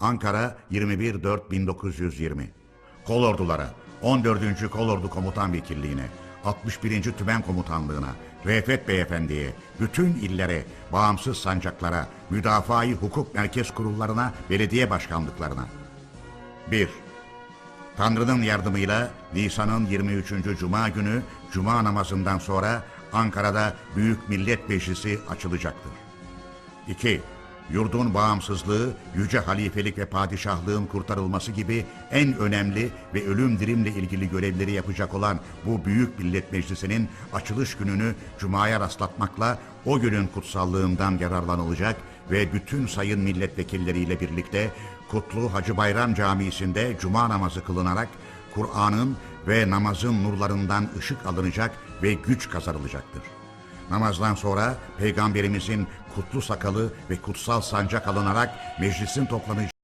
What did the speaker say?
Ankara 21.4.1920 Kol ordulara 14. Kolordu Komutan Vekilliğine 61. Tümen Komutanlığına Refet Beyefendi'ye, bütün illere, bağımsız sancaklara, müdafaa-i hukuk merkez kurullarına, belediye başkanlıklarına. 1. Tanrı'nın yardımıyla Nisan'ın 23. Cuma günü Cuma namazından sonra Ankara'da Büyük Millet Meclisi açılacaktır. 2. Yurdun bağımsızlığı, yüce halifelik ve padişahlığın kurtarılması gibi en önemli ve ölüm dirimle ilgili görevleri yapacak olan bu Büyük Millet Meclisi'nin açılış gününü Cuma'ya rastlatmakla o günün kutsallığından yararlanılacak ve bütün sayın milletvekilleriyle birlikte Kutlu Hacı Bayram Camii'sinde Cuma namazı kılınarak Kur'an'ın ve namazın nurlarından ışık alınacak ve güç kazanılacaktır. Namazdan sonra Peygamberimizin kutlu sakalı ve kutsal sancak alınarak meclisin toplanacağı